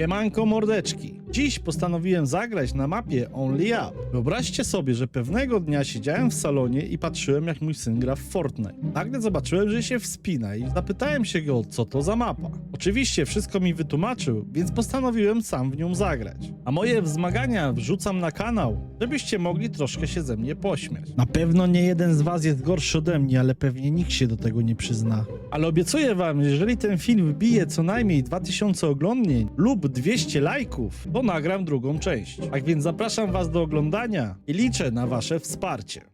Siemanko mordeczki. Dziś postanowiłem zagrać na mapie Only Up. Wyobraźcie sobie, że pewnego dnia siedziałem w salonie i patrzyłem jak mój syn gra w Fortnite. Nagle zobaczyłem, że się wspina i zapytałem się go, co to za mapa. Oczywiście wszystko mi wytłumaczył, więc postanowiłem sam w nią zagrać. A moje wzmagania wrzucam na kanał, żebyście mogli troszkę się ze mnie pośmiać. Na pewno nie jeden z was jest gorszy ode mnie, ale pewnie nikt się do tego nie przyzna. Ale obiecuję wam, że jeżeli ten film wbije co najmniej 2000 oglądnień lub 200 lajków, to nagram drugą część. Tak więc zapraszam was do oglądania i liczę na wasze wsparcie.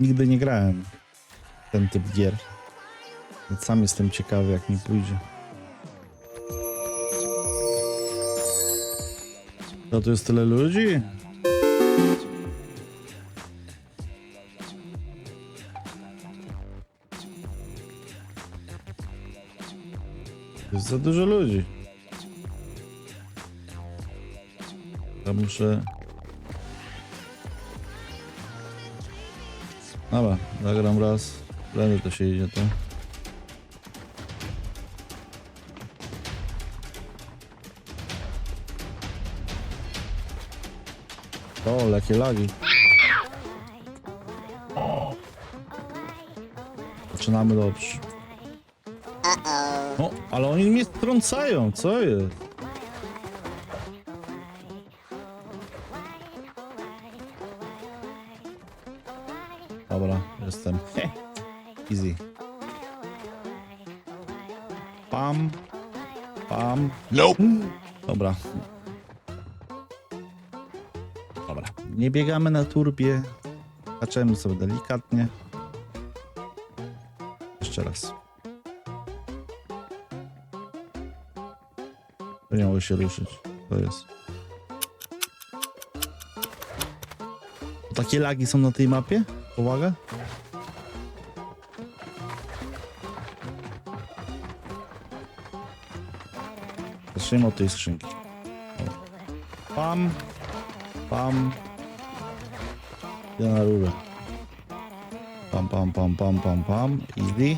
Nigdy nie grałem w ten typ gier. Więc sam jestem ciekawy, jak mi pójdzie. To tu jest tyle ludzi? To jest za dużo ludzi. Ja muszę... Dobra, zagram raz. Będę to się idzie to. O, jakie lagi. Zaczynamy dobrze. O, ale oni mnie strącają, co jest? Pam. Nope. Dobra. Dobra. Nie biegamy na turbie. Zaczęmy sobie delikatnie. Jeszcze raz. To nie mogę się ruszyć. To jest. Takie lagi są na tej mapie? Uwaga. Zacznijmy od tej skrzynki. O. Pam. Pam. Idę na rurę. Pam, pam, pam, pam, pam, pam. Easy.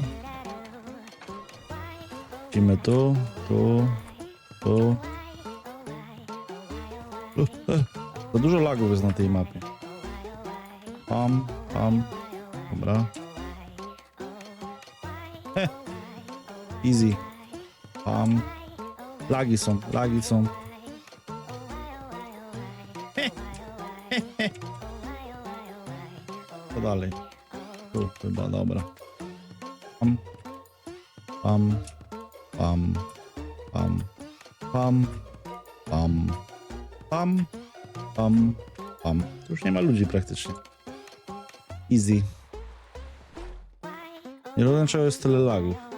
Lecimy tu, tu, tu. Za dużo lagów jest na tej mapie. Pam, pam. Dobra. Easy. Pam. Lagi są, lagi są. Co dalej? Tu chyba, dobra. Pam. Pam. Pam. Pam. Pam. Pam. Pam. Pam. Pam. Tu już nie ma ludzi praktycznie. Easy. Nie rozumiem, czego jest tyle lagów.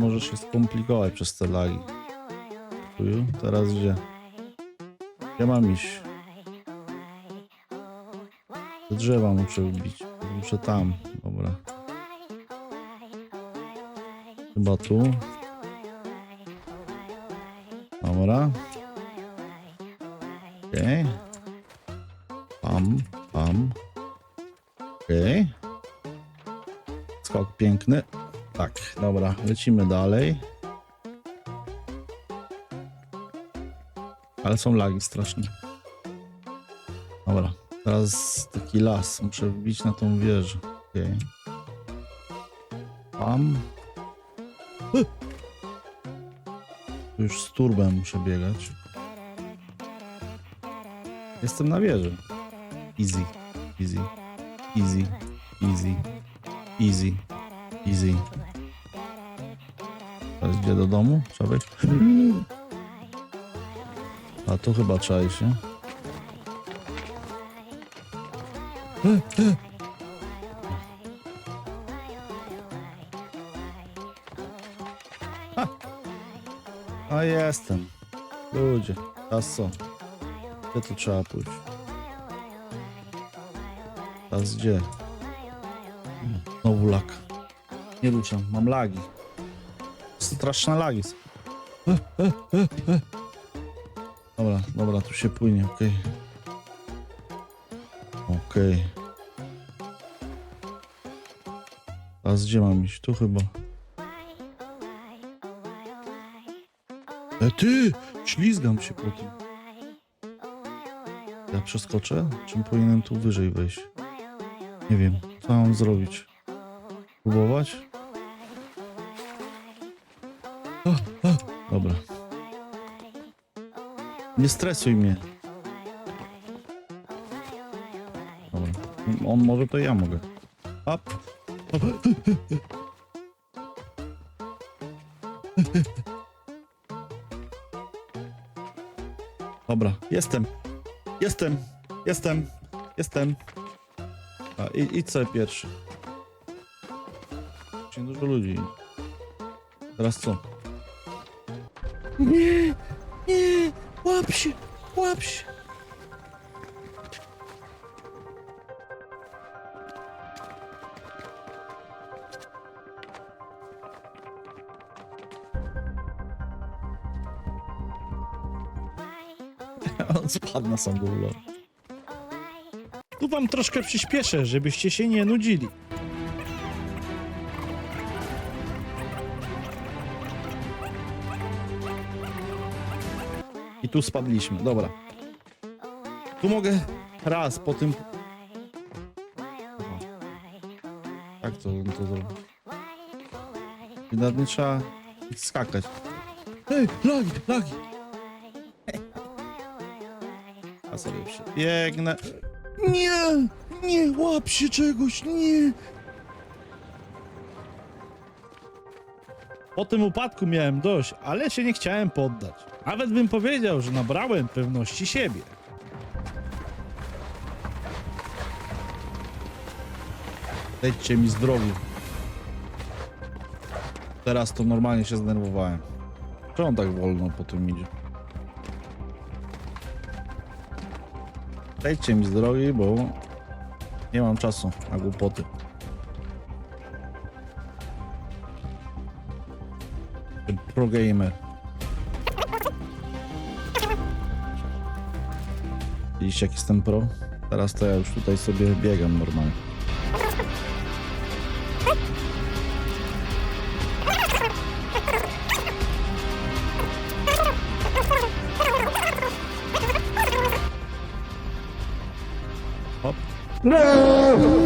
Może się skomplikować przez te lagi. Chuju, teraz gdzie? Gdzie mam iść? Te drzewa muszę wbić. Muszę tam. Dobra. Chyba tu. Dobra. Okej. Pam, pam. Okej. Skok piękny. Tak, dobra, lecimy dalej. Ale są lagi strasznie. Dobra, teraz taki las. Muszę wbić na tą wieżę. Okej. Pam. Hy! Tu już z turbem muszę biegać. Jestem na wieży. Easy, easy, easy, easy, easy, easy. Teraz idzie do domu? Trzeba wejść. A tu chyba trzeba? Ha. A jestem. Ludzie, teraz co? Gdzie tu trzeba pójść? Teraz gdzie? Znowu lag. Nie ruszam, mam lagi. Straszne lagi. Dobra, dobra, tu się płynie, okej. Okej. Teraz gdzie mam iść? Tu chyba. E ty! Ślizgam się po tym. Ja przeskoczę? Czym powinienem tu wyżej wejść? Nie wiem, co mam zrobić. Próbować? Nie stresuj mnie. Dobra. On może, to ja mogę. Up. Up. Dobra, jestem. Jestem. Jestem. Jestem. A, i, idź sobie pierwszy. Się dużo ludzi. Teraz co? Nie! Nie! Łap się! Łap się! On spadł na sam dół. lol. Tu wam troszkę przyspieszę, żebyście się nie nudzili. Tu spadliśmy, dobra. Tu mogę raz po tym... Jak to to zrobił? I nawet nie trzeba skakać. Ej, lagi, lagi! A sobie przebiegnę. Nie! Nie, łap się czegoś, nie! Po tym upadku miałem dość, ale się nie chciałem poddać. Nawet bym powiedział, że nabrałem pewności siebie. Lećcie mi z drogi. Teraz to normalnie się zdenerwowałem. Czemu on tak wolno po tym idzie? Lejdźcie mi z drogi, bo nie mam czasu na głupoty. Ten Pro gamer. Widzicie jak jestem pro? Teraz to ja już tutaj sobie biegam normalnie. Nie!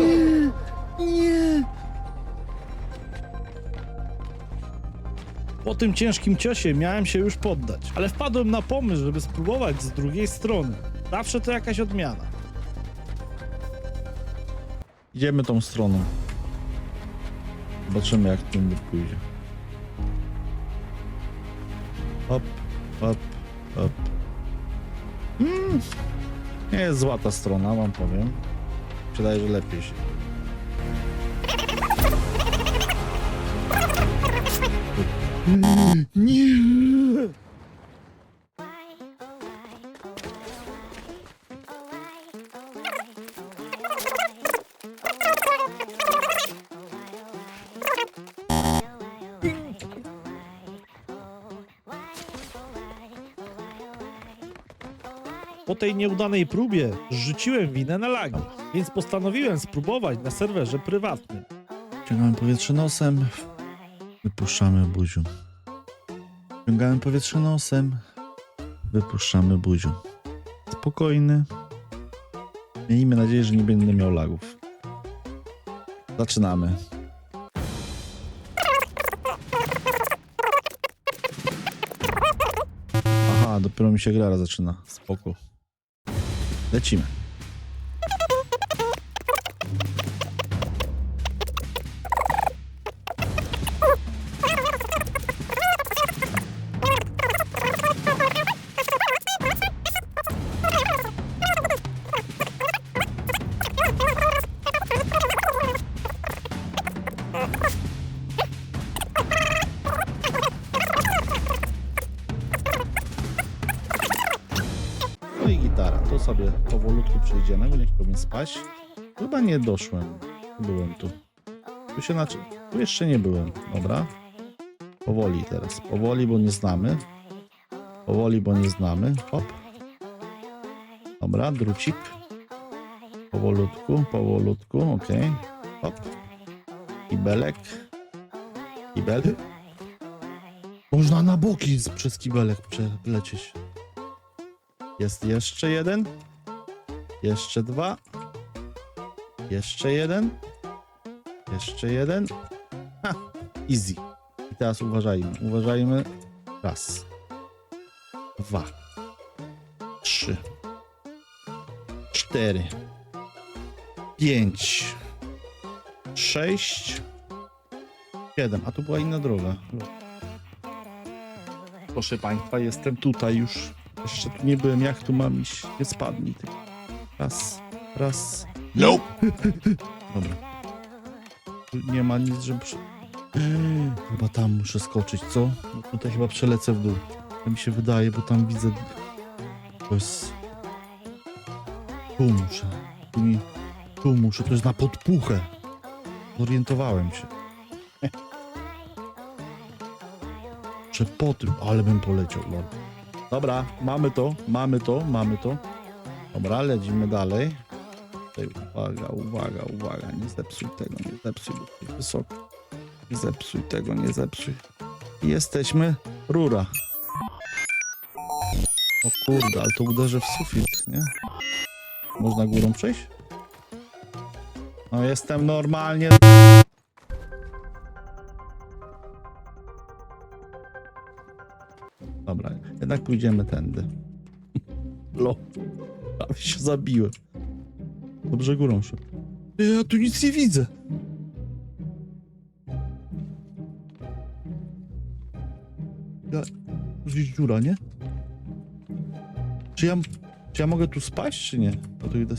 Po tym ciężkim ciosie miałem się już poddać, ale wpadłem na pomysł, żeby spróbować z drugiej strony. Zawsze to jakaś odmiana. Idziemy tą stroną. Zobaczymy jak tym pójdzie. Hop, hop, hop. Mm. Nie jest zła ta strona, wam powiem. Wydaje, że lepiej się. Nie! Po tej nieudanej próbie zrzuciłem winę na lagi, więc postanowiłem spróbować na serwerze prywatnym. Ciągamy powietrze nosem, wypuszczamy buziu. Ciągamy powietrze nosem, wypuszczamy buziu. Spokojny. Miejmy nadzieję, że nie będę miał lagów. Zaczynamy. Aha, dopiero mi się gra zaczyna. Spoko. Lecimy. Powolutku przejdziemy, bo nie chciałbym spać. Chyba nie doszłem. Byłem tu. Tu się znaczy. Tu jeszcze nie byłem. Dobra. Powoli teraz. Powoli, bo nie znamy. Powoli, bo nie znamy. Hop. Dobra, drucik. Powolutku, powolutku. Okej. Hop. Kibelek. Kibel. Można na boki przez kibelek przelecieć. Jest jeszcze jeden. Jeszcze dwa. Jeszcze jeden. Jeszcze jeden. Ha! Easy. I teraz uważajmy. Uważajmy. Raz. Dwa. Trzy. Cztery. Pięć. Sześć. Siedem. A tu była inna droga. Proszę Państwa, jestem tutaj już. Jeszcze tu nie byłem. Jak tu mam iść? Nie spadnij. Raz. Raz. Nope. Dobra. Tu nie ma nic, żeby... Przy... Chyba tam muszę skoczyć, co? Tutaj chyba przelecę w dół. To mi się wydaje, bo tam widzę... To jest... Tu muszę. Tu, mi... tu muszę, to jest na podpuchę. Zorientowałem się. Że po tym, ale bym poleciał. Dobra, mamy to, mamy to, mamy to. Dobra, lecimy dalej. Tutaj uwaga, uwaga, uwaga, nie zepsuj tego, nie zepsuj, bo jest wysoko. Nie zepsuj tego, nie zepsuj. I Jesteśmy, rura. O kurde, ale to uderzy w sufit, nie? Można górą przejść? No jestem normalnie. Dobra, jednak pójdziemy tędy. Lo, prawie się zabiłem. Dobrze górą się. Ja tu nic nie widzę. Ja... Gdzieś dziura, nie? Czy ja... Czy ja mogę tu spaść, czy nie? Bo tu idę...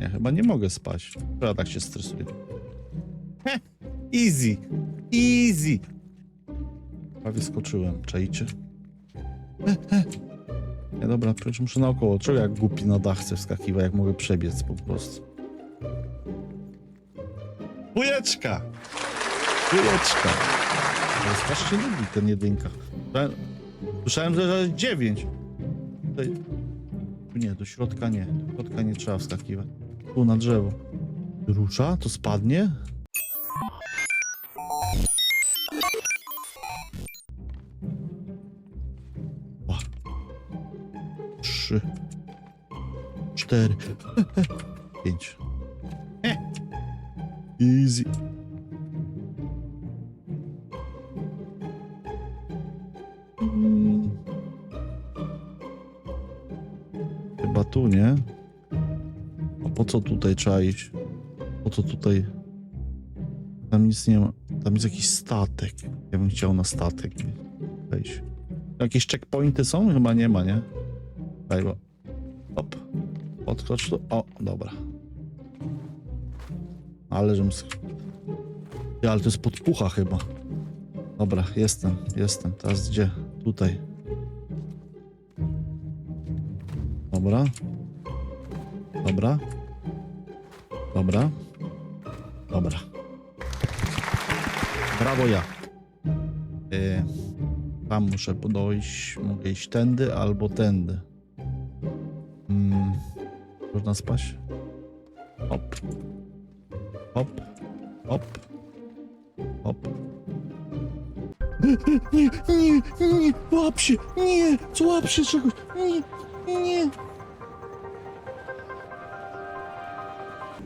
Nie, chyba nie mogę spaść. Ja tak się stresuję. Heh, easy. Easy. Prawie skoczyłem, czajcie? Nie, dobra, przecież muszę naokoło. Czego jak głupi na dach chcę wskakiwać, jak mogę przebiec po prostu. Bujeczka! Bujeczka! To jest strasznie lubi ten jedynka. Słyszałem- Słyszałem, że jest dziewięć. Tutaj... Tu nie, do środka nie. Do środka nie trzeba wskakiwać. Tu na drzewo. Rusza? To spadnie? Cztery. Pięć. Easy. Chyba tu, nie? A po co tutaj iść? Po co tutaj? Tam nic nie ma. Tam jest jakiś statek. Ja bym chciał na statek wejść. Jakieś checkpointy są? Chyba nie ma, nie? Daj go. Hop. Podskocz tu. O, dobra. Ale sk- Ja, ale to jest podpucha chyba. Dobra, jestem, jestem. Teraz gdzie? Tutaj. Dobra. Dobra. Dobra. Dobra. Brawo ja. E, tam muszę dojść. Mogę iść tędy albo tędy. Można spaść? Hop. Hop. Hop. Hop. Nie, nie, nie, łap się, nie, złap się czegoś, nie, nie.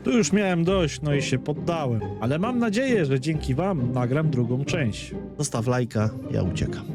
Tu już miałem dość, no i się poddałem. Ale mam nadzieję, że dzięki wam nagram drugą część. Zostaw lajka, ja uciekam.